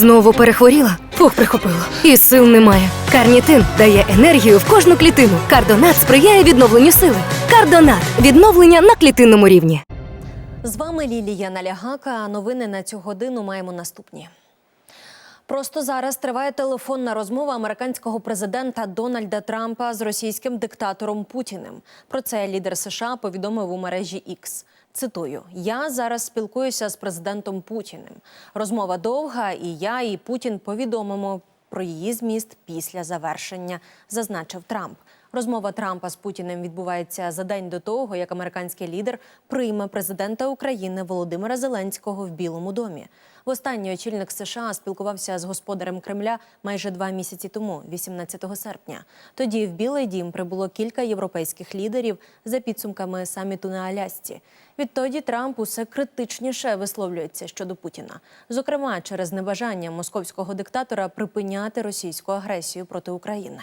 Знову перехворіла? Фух, прихопило. І сил немає. Карнітин дає енергію в кожну клітину. Кардонат сприяє відновленню сили. Кардонат відновлення на клітинному рівні. З вами Лілія Налягака. Новини на цю годину маємо наступні. Просто зараз триває телефонна розмова американського президента Дональда Трампа з російським диктатором Путіним. Про це лідер США повідомив у мережі X. Цитую: Я зараз спілкуюся з президентом Путіним. Розмова довга, і я і Путін повідомимо про її зміст після завершення, зазначив Трамп. Розмова Трампа з Путіним відбувається за день до того, як американський лідер прийме президента України Володимира Зеленського в Білому домі. Востаннє очільник США спілкувався з господарем Кремля майже два місяці тому, 18 серпня. Тоді в Білий Дім прибуло кілька європейських лідерів за підсумками саміту на Алясці. Відтоді Трамп усе критичніше висловлюється щодо Путіна, зокрема через небажання московського диктатора припиняти російську агресію проти України.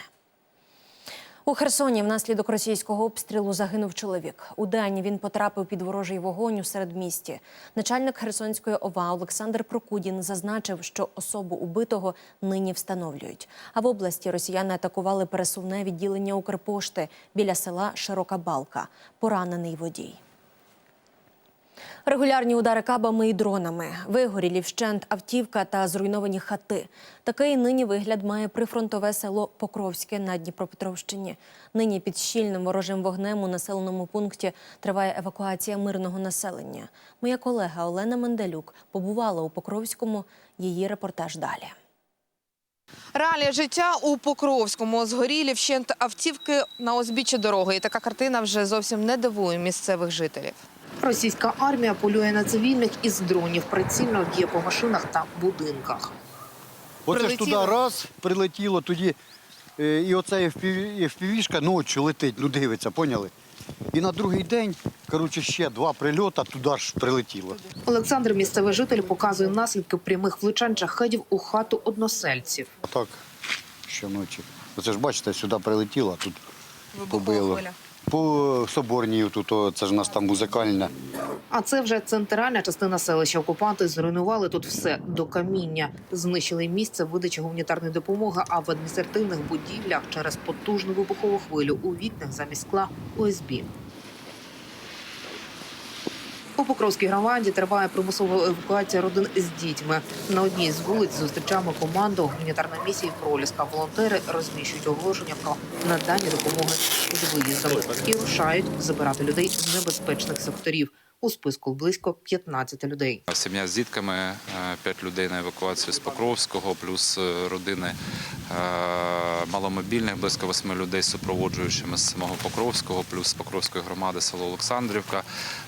У Херсоні внаслідок російського обстрілу загинув чоловік. У день він потрапив під ворожий вогонь у середмісті. Начальник Херсонської ОВА Олександр Прокудін зазначив, що особу убитого нині встановлюють. А в області росіяни атакували пересувне відділення Укрпошти біля села Широка Балка. Поранений водій. Регулярні удари кабами і дронами, вигорілі вщент автівка та зруйновані хати. Такий нині вигляд має прифронтове село Покровське на Дніпропетровщині. Нині під щільним ворожим вогнем у населеному пункті триває евакуація мирного населення. Моя колега Олена Менделюк побувала у Покровському. Її репортаж далі. Реалія життя у Покровському згорілі вщент автівки на узбіччі дороги. І така картина вже зовсім не дивує місцевих жителів. Російська армія полює на цивільних із дронів, прицільно б'є по машинах та будинках. Оце ж туди раз прилетіло, тоді е, і оця FPV-шка ночі летить, ну дивиться, поняли? І на другий день, коротше, ще два прильота туди ж прилетіло. Олександр, місцевий житель, показує наслідки прямих влучань шахедів у хату односельців. А так, щоночі. Оце ж бачите, сюди прилетіло, а тут побило. По Соборній тут, це ж у нас там музикальна. А це вже центральна частина селища. Окупанти зруйнували тут все до каміння. Знищили місце видачі гуманітарної допомоги, а в адміністративних будівлях через потужну вибухову хвилю у вікнах замість скла ОСБ. У Покровській громаді триває примусова евакуація родин з дітьми. На одній з вулиць зустрічаємо команду гуманітарної місії Проліска. Волонтери розміщують оголошення про надання допомоги з виїздами і рушають забирати людей з небезпечних секторів. У списку близько 15 людей. Сім'я з дітками, е, п'ять людей на евакуацію з Покровського, плюс е, родини е, маломобільних, близько восьми людей з супроводжуючими з самого Покровського, плюс з Покровської громади село Олександрівка,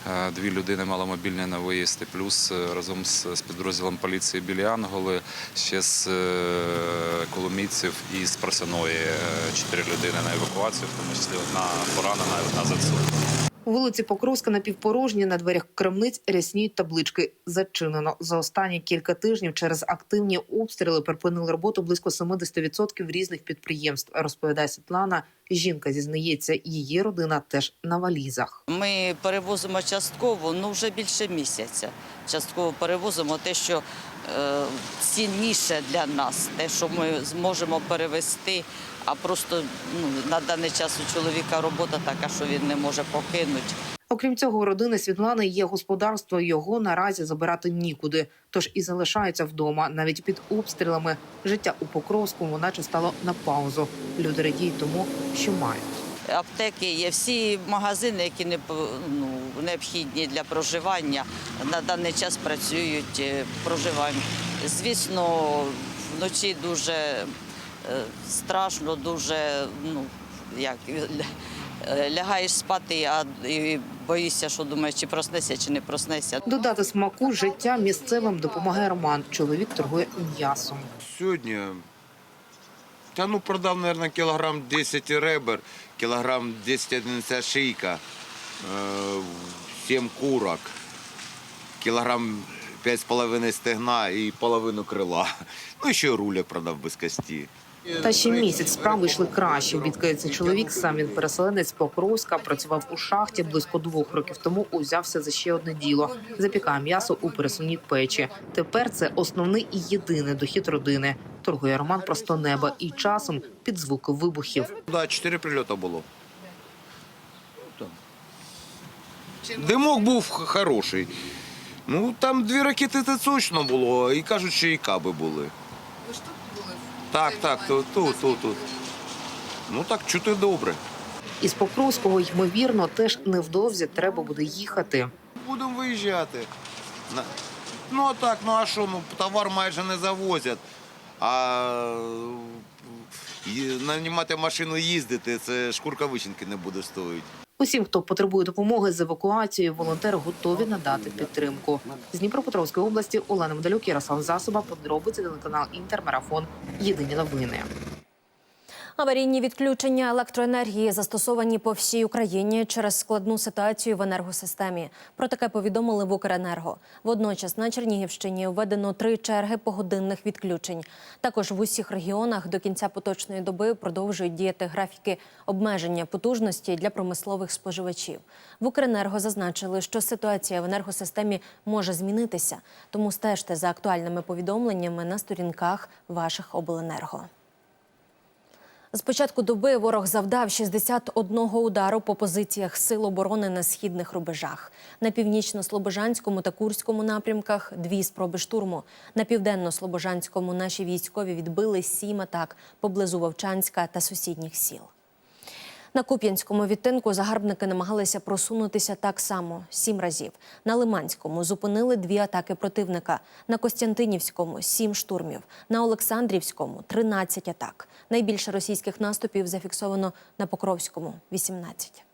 е, дві людини маломобільні на виїзд, плюс е, разом з, підрозділом поліції Білі Анголи, ще з е, Коломійців і з Просяної е, чотири людини на евакуацію, в тому числі одна поранена одна зацілена. Вулиці Покровська напівпорожні, на дверях крамниць рясніють таблички «Зачинено». За останні кілька тижнів через активні обстріли припинили роботу близько 70% різних підприємств, розповідає Світлана. Жінка зізнається, її родина теж на валізах. Ми перевозимо частково, ну вже більше місяця. Частково перевозимо те, що е, цінніше для нас, те, що ми зможемо перевезти. А просто ну, на даний час у чоловіка робота така, що він не може покинути. Окрім цього, у родини Світлани є господарство. Його наразі забирати нікуди, тож і залишаються вдома. Навіть під обстрілами життя у Покровському наче стало на паузу. Люди радіють тому, що мають. Аптеки є всі магазини, які не ну, необхідні для проживання. На даний час працюють е, проживаємо. Звісно, вночі дуже страшно, дуже ну як е, лягаєш спати, а і боїшся, що думаєш, чи проснешся, чи не проснешся. Додати смаку життя місцевим допомагає Роман. Чоловік торгує м'ясом. Сьогодні, та ну продав, мабуть, кілограм 10 ребер, кілограм 10-11 шийка, е, 7 курок, кілограм 5,5 стегна і половину крила. Ну і ще рулик продав без кості. Та ще місяць справи йшли краще. Бідкається чоловік. Сам він переселенець Покровська, працював у шахті близько двох років тому. Узявся за ще одне діло. Запікає м'ясо у пересувній печі. Тепер це основний і єдиний дохід родини. Торгує Роман просто неба і часом під звуки вибухів. Да, чотири прильоти було. Димок був хороший. Ну, там дві ракети це точно було, і кажуть, що і каби були. Ви ж тут були? Так, так, тут, тут, тут, тут. Ну так, чути добре. Із Покровського, ймовірно, теж невдовзі треба буде їхати. Будемо виїжджати. На- Ну а так, ну а що, ну товар майже не завозять. А нанімати машину їздити, це шкурка вичинки не буде стоїти. Усім, хто потребує допомоги з евакуацією, волонтери готові надати підтримку. З Дніпропетровської області Олена Медалюк, Ярослав Засоба, подробиці телеканал Інтермарафон. Єдині новини. Аварійні відключення електроенергії застосовані по всій Україні через складну ситуацію в енергосистемі. Про таке повідомили в Укренерго. Водночас на Чернігівщині введено три черги погодинних відключень. Також в усіх регіонах до кінця поточної доби продовжують діяти графіки обмеження потужності для промислових споживачів. В Укренерго зазначили, що ситуація в енергосистемі може змінитися, тому стежте за актуальними повідомленнями на сторінках ваших обленерго. З початку доби ворог завдав 61 удару по позиціях сил оборони на східних рубежах. На північно-слобожанському та Курському напрямках дві спроби штурму. На південно-слобожанському наші військові відбили сім атак поблизу Вовчанська та сусідніх сіл. На Куп'янському відтинку загарбники намагалися просунутися так само сім разів. На Лиманському зупинили дві атаки противника. На Костянтинівському сім штурмів. На Олександрівському 13 атак. Найбільше російських наступів зафіксовано на Покровському 18.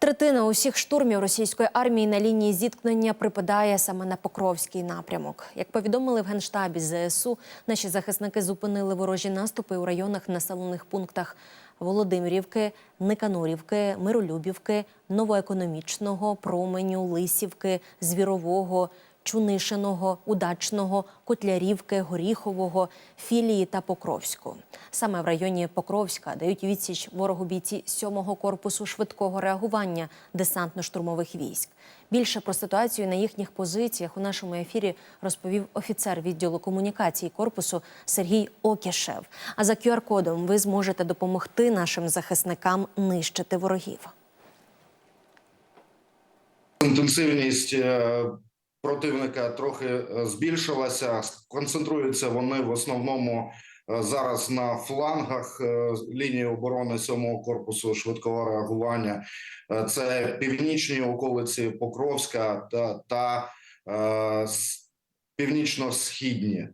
Третина усіх штурмів російської армії на лінії зіткнення припадає саме на Покровський напрямок. Як повідомили в генштабі ЗСУ, наші захисники зупинили ворожі наступи у районах населених пунктах Володимирівки, Никанорівки, Миролюбівки, Новоекономічного, Променю, Лисівки, Звірового. Чунишиного, Удачного, Котлярівки, Горіхового, Філії та Покровську. Саме в районі Покровська дають відсіч ворогу бійці 7-го корпусу швидкого реагування десантно-штурмових військ. Більше про ситуацію на їхніх позиціях у нашому ефірі розповів офіцер відділу комунікації корпусу Сергій Окішев. А за QR-кодом ви зможете допомогти нашим захисникам нищити ворогів. Інтенсивність е, противника трохи е, збільшилася. Концентруються вони в основному е, зараз на флангах е, лінії оборони 7-го корпусу швидкого реагування. Це північні околиці Покровська та, та е, північно-східні.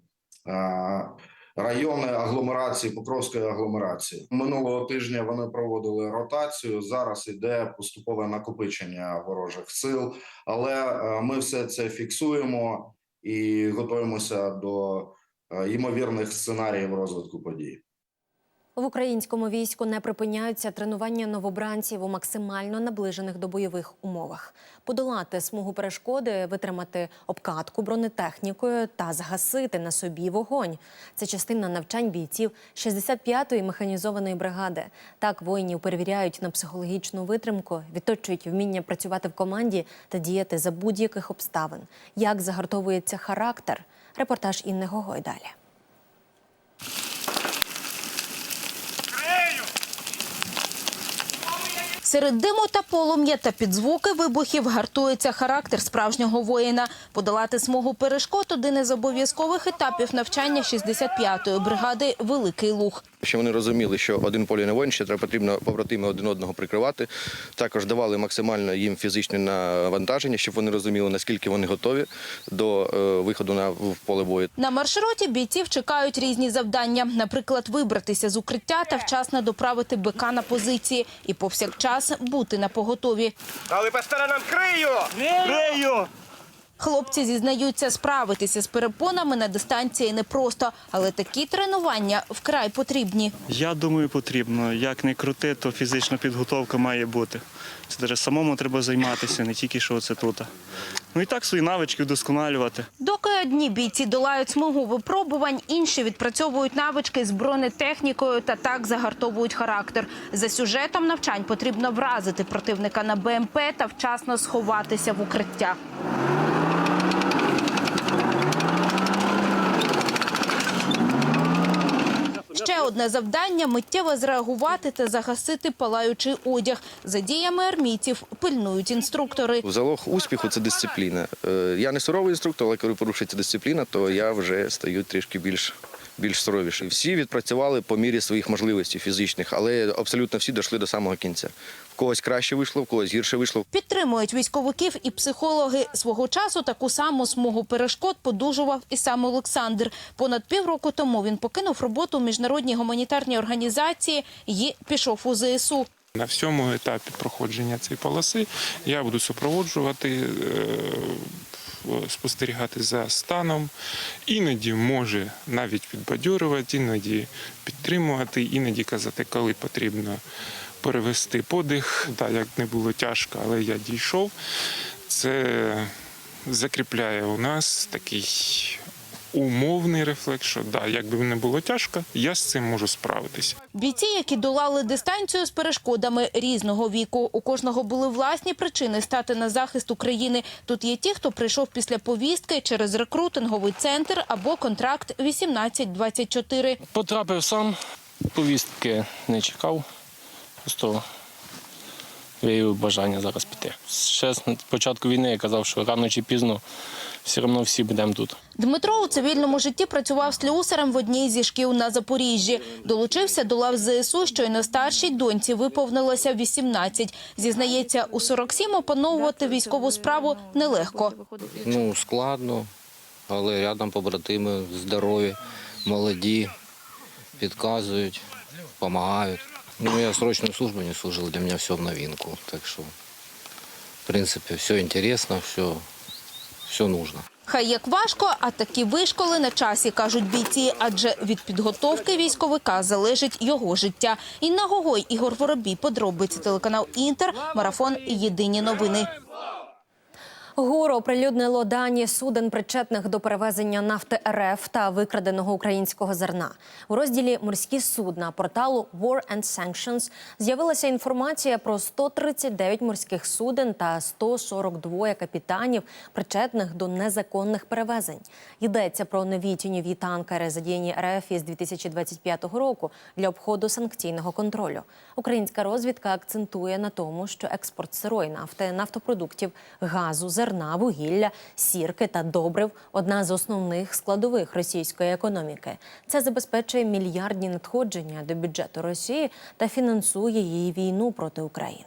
е, Райони агломерації Покровської агломерації минулого тижня вони проводили ротацію. Зараз іде поступове накопичення ворожих сил, але е, ми все це фіксуємо і готуємося до е, ймовірних сценаріїв розвитку подій. В українському війську не припиняються тренування новобранців у максимально наближених до бойових умовах. Подолати смугу перешкоди, витримати обкатку бронетехнікою та згасити на собі вогонь. Це частина навчань бійців 65-ї механізованої бригади. Так воїнів перевіряють на психологічну витримку, відточують вміння працювати в команді та діяти за будь-яких обставин. Як загартовується характер? Репортаж Інни Гогой далі. Серед диму та полум'я та під звуки вибухів гартується характер справжнього воїна. Подолати смугу перешкод – один із обов'язкових етапів навчання 65-ї бригади «Великий Луг». Щоб вони розуміли, що один полі не воїн, що треба потрібно побратими один одного прикривати. Також давали максимально їм фізичне навантаження, щоб вони розуміли, наскільки вони готові до е, виходу на в поле бою. На маршруті бійців чекають різні завдання. Наприклад, вибратися з укриття та вчасно доправити БК на позиції. І повсякчас бути на поготові. Дали по сторонам крию! Крию! Хлопці зізнаються, справитися з перепонами на дистанції непросто, але такі тренування вкрай потрібні. Я думаю, потрібно. Як не крути, то фізична підготовка має бути. Це даже самому треба займатися, не тільки що це тут. Ну і так свої навички вдосконалювати. Доки одні бійці долають смугу випробувань, інші відпрацьовують навички з бронетехнікою та так загартовують характер. За сюжетом навчань потрібно вразити противника на БМП та вчасно сховатися в укриття. Ще одне завдання миттєво зреагувати та загасити палаючий одяг. За діями армійців пильнують інструктори. Залог успіху це дисципліна. Е, Я не суровий інструктор, але коли порушується дисципліна, то я вже стаю трішки більш. Більш суровіший. Всі відпрацювали по мірі своїх можливостей фізичних, але абсолютно всі дійшли до самого кінця. В когось краще вийшло, в когось гірше вийшло. Підтримують військовиків і психологи. Свого часу таку саму смугу перешкод подужував і сам Олександр. Понад півроку тому він покинув роботу у міжнародній гуманітарній організації і пішов у ЗСУ. На всьому етапі проходження цієї полоси я буду супроводжувати, е, спостерігати за станом. Іноді може навіть підбадьорювати, іноді підтримувати, іноді казати, коли потрібно перевести подих. Так, як не було тяжко, але я дійшов. Це закріпляє у нас такий умовний рефлекс, що да, якби не було тяжко, я з цим можу справитися. Бійці, які долали дистанцію з перешкодами різного віку. У кожного були власні причини стати на захист України. Тут є ті, хто прийшов після повістки через рекрутинговий центр або контракт 18-24. Потрапив сам, повістки не чекав. Просто виявив бажання зараз піти. Ще з початку війни я казав, що рано чи пізно все одно всі будемо тут. Дмитро у цивільному житті працював слюсарем в одній зі шкіл на Запоріжжі. Долучився до лав ЗСУ, що й на старшій доньці виповнилося 18. Зізнається, у 47 опановувати військову справу нелегко. Ну, складно, але рядом побратими здорові, молоді, підказують, допомагають. Ну, я срочну службу не служив, для мене все в новинку. Так що, в принципі, все інтересно, все, все нужно. Хай як важко, а такі вишколи на часі, кажуть бійці, адже від підготовки військовика залежить його життя. Інна Гогой, Ігор Воробій, подробиці телеканал Інтер, марафон Єдині новини. ГУР оприлюднило дані суден, причетних до перевезення нафти РФ та викраденого українського зерна. У розділі Морські судна порталу War and Sanctions з'явилася інформація про 139 морських суден та 142 капітанів, причетних до незаконних перевезень. Йдеться про нові тіньові танкери, задіяні РФ із 2025 року для обходу санкційного контролю. Українська розвідка акцентує на тому, що експорт сирої нафти, нафтопродуктів, газу, зерна, вугілля, сірки та добрив одна з основних складових російської економіки. Це забезпечує мільярдні надходження до бюджету Росії та фінансує її війну проти України.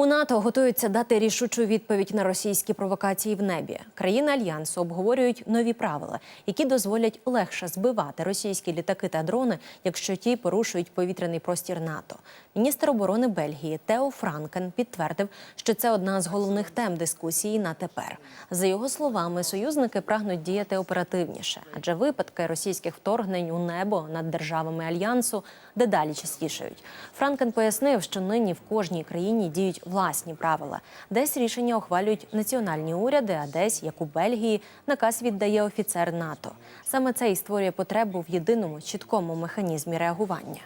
У НАТО готуються дати рішучу відповідь на російські провокації в небі. Країни альянсу обговорюють нові правила, які дозволять легше збивати російські літаки та дрони, якщо ті порушують повітряний простір НАТО. Міністр оборони Бельгії Тео Франкен підтвердив, що це одна з головних тем дискусії на тепер. За його словами, союзники прагнуть діяти оперативніше, адже випадки російських вторгнень у небо над державами альянсу дедалі частішають. Франкен пояснив, що нині в кожній країні діють власні правила. Десь рішення ухвалюють національні уряди, а десь, як у Бельгії, наказ віддає офіцер НАТО. Саме це і створює потребу в єдиному чіткому механізмі реагування.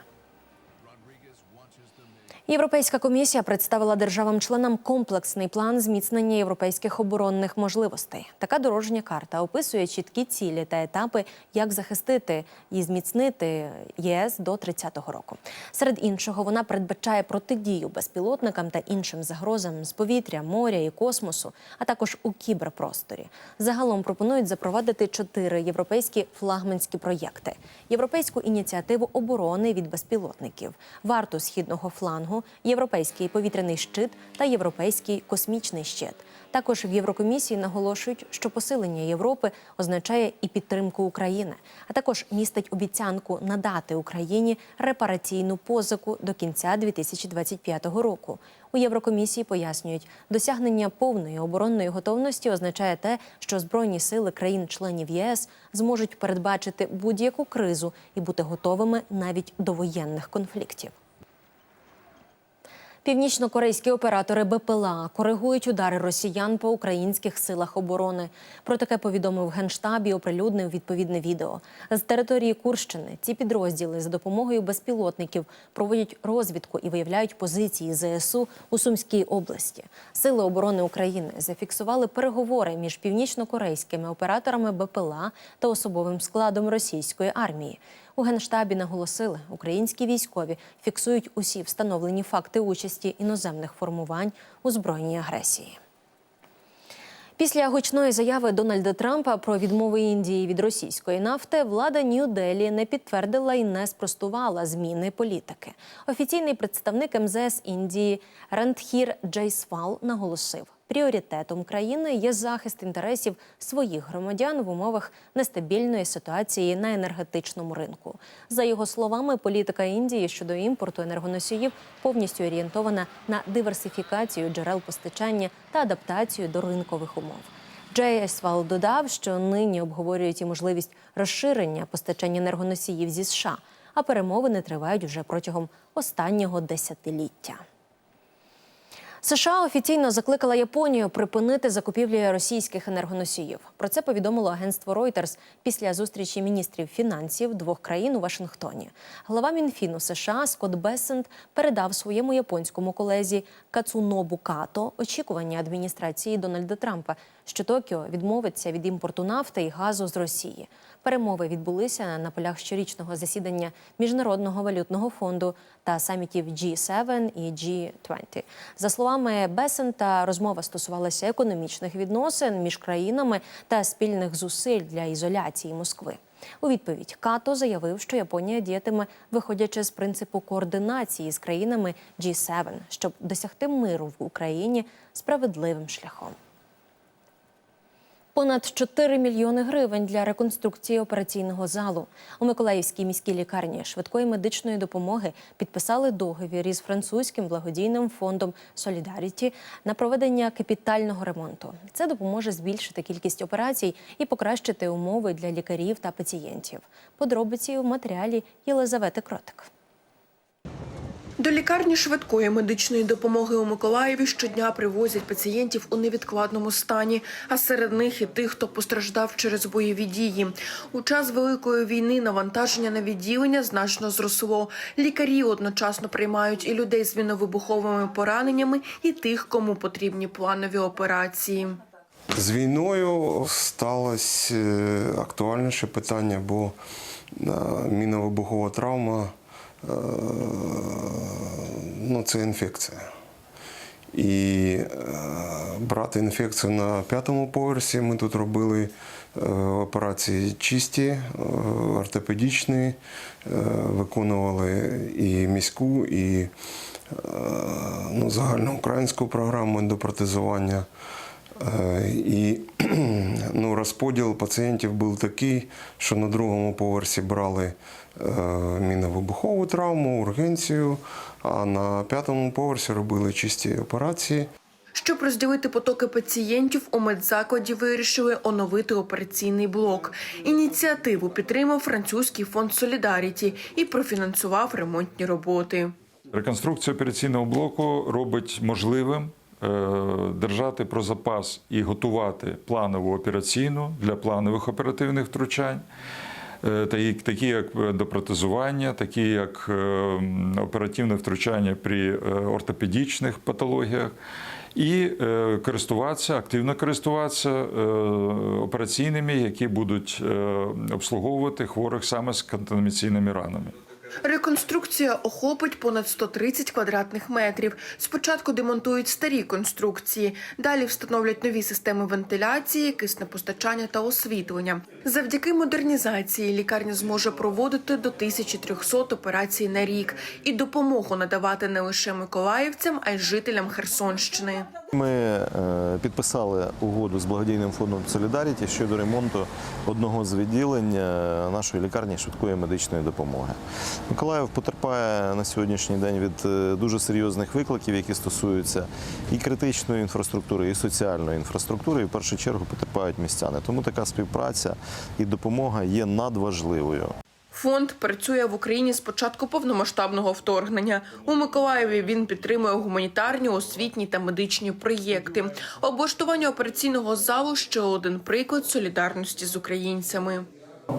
Європейська комісія представила державам-членам комплексний план зміцнення європейських оборонних можливостей. Така дорожня карта описує чіткі цілі та етапи, як захистити і зміцнити ЄС до 30-го року. Серед іншого, вона передбачає протидію безпілотникам та іншим загрозам з повітря, моря і космосу, а також у кіберпросторі. Загалом пропонують запровадити чотири європейські флагманські проєкти: європейську ініціативу оборони від безпілотників, варту східного флангу, європейський повітряний щит та європейський космічний щит. Також в Єврокомісії наголошують, що посилення Європи означає і підтримку України, а також містить обіцянку надати Україні репараційну позику до кінця 2025 року. У Єврокомісії пояснюють, досягнення повної оборонної готовності означає те, що збройні сили країн-членів ЄС зможуть передбачити будь-яку кризу і бути готовими навіть до воєнних конфліктів. Північно-корейські оператори БПЛА коригують удари росіян по українських силах оборони. Про таке повідомив Генштаб і оприлюднив відповідне відео. З території Курщини ці підрозділи за допомогою безпілотників проводять розвідку і виявляють позиції ЗСУ у Сумській області. Сили оборони України зафіксували переговори між північно-корейськими операторами БПЛА та особовим складом російської армії. У генштабі наголосили, українські військові фіксують усі встановлені факти участі іноземних формувань у збройній агресії. Після гучної заяви Дональда Трампа про відмову Індії від російської нафти влада Нью-Делі не підтвердила і не спростувала зміни політики. Офіційний представник МЗС Індії Рандхір Джайсвал наголосив, пріоритетом країни є захист інтересів своїх громадян в умовах нестабільної ситуації на енергетичному ринку. За його словами, політика Індії щодо імпорту енергоносіїв повністю орієнтована на диверсифікацію джерел постачання та адаптацію до ринкових умов. Джей Есвал додав, що нині обговорюють і можливість розширення постачання енергоносіїв зі США, а перемовини тривають вже протягом останнього десятиліття. США офіційно закликала Японію припинити закупівлі російських енергоносіїв. Про це повідомило агентство Reuters після зустрічі міністрів фінансів двох країн у Вашингтоні. Глава Мінфіну США Скотт Бесент передав своєму японському колезі Кацунобу Като очікування адміністрації Дональда Трампа, що Токіо відмовиться від імпорту нафти і газу з Росії. Перемови відбулися на полях щорічного засідання Міжнародного валютного фонду та самітів G7 і G20. За словами Бесента, розмова стосувалася економічних відносин між країнами та спільних зусиль для ізоляції Москви. У відповідь Като заявив, що Японія діятиме, виходячи з принципу координації з країнами G7, щоб досягти миру в Україні справедливим шляхом. Понад 4 мільйони гривень для реконструкції операційного залу у Миколаївській міській лікарні швидкої медичної допомоги підписали договір із французьким благодійним фондом Солідаріті на проведення капітального ремонту. Це допоможе збільшити кількість операцій і покращити умови для лікарів та пацієнтів. Подробиці в матеріалі Єлизавети Кротик. До лікарні швидкої медичної допомоги у Миколаєві щодня привозять пацієнтів у невідкладному стані, а серед них і тих, хто постраждав через бойові дії. У час великої війни навантаження на відділення значно зросло. Лікарі одночасно приймають і людей з міновибуховими пораненнями, і тих, кому потрібні планові операції. З війною сталося е, актуальніше питання, бо е, міновибухова травма ну, це інфекція. І е, брати інфекцію на п'ятому поверсі ми тут робили е, операції чисті, е, ортопедичні, е, виконували і міську, і е, ну, загальноукраїнську програму ендопротезування. Е, І ну, розподіл пацієнтів був такий, що на другому поверсі брали е, міновибухову травму, ургенцію, а на п'ятому поверсі робили чисті операції. Щоб розділити потоки пацієнтів, у медзакладі вирішили оновити операційний блок. Ініціативу підтримав французький фонд Солідаріті і профінансував ремонтні роботи. Реконструкція операційного блоку робить можливим держати про запас і готувати планову операційну для планових оперативних втручань. е, такі- як допротезування, такі як е, оперативне втручання при е, ортопедичних патологіях, і е, користуватися, активно користуватися е, операційними, які будуть е, обслуговувати хворих саме з контамінаційними ранами. Реконструкція охопить понад 130 квадратних метрів. Спочатку демонтують старі конструкції, далі встановлять нові системи вентиляції, киснепостачання та освітлення. Завдяки модернізації лікарня зможе проводити до 1300 операцій на рік і допомогу надавати не лише миколаївцям, а й жителям Херсонщини. Ми е, підписали угоду з благодійним фондом Солідаріті щодо ремонту одного з відділень е, нашої лікарні швидкої медичної допомоги. Миколаїв потерпає на сьогоднішній день від е, дуже серйозних викликів, які стосуються і критичної інфраструктури, і соціальної інфраструктури. І в першу чергу потерпають містяни. Тому така співпраця і допомога є надважливою. Фонд працює в Україні з початку повномасштабного вторгнення. У Миколаєві він підтримує гуманітарні, освітні та медичні проєкти. Облаштування операційного залу ще один приклад солідарності з українцями.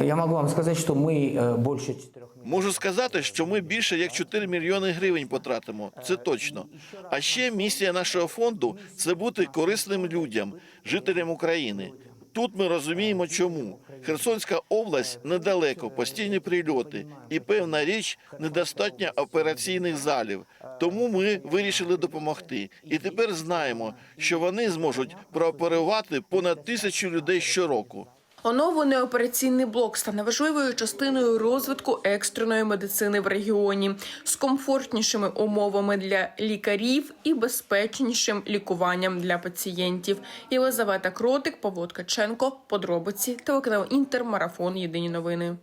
Я могу вам сказать, что мы э, больше четырех Можу сказати, що ми більше як 4 мільйони гривень потратимо. Це точно. А ще місія нашого фонду це бути корисним людям, жителям України. Тут ми розуміємо, чому Херсонська область недалеко, постійні прильоти, і певна річ недостатньо операційних залів. Тому ми вирішили допомогти. І тепер знаємо, що вони зможуть прооперувати понад тисячу людей щороку. Оновлений операційний блок стане важливою частиною розвитку екстреної медицини в регіоні з комфортнішими умовами для лікарів і безпечнішим лікуванням для пацієнтів. Єлизавета Кротик, Павло Ткаченко, подробиці, телеканал інтермарафон. Єдині новини.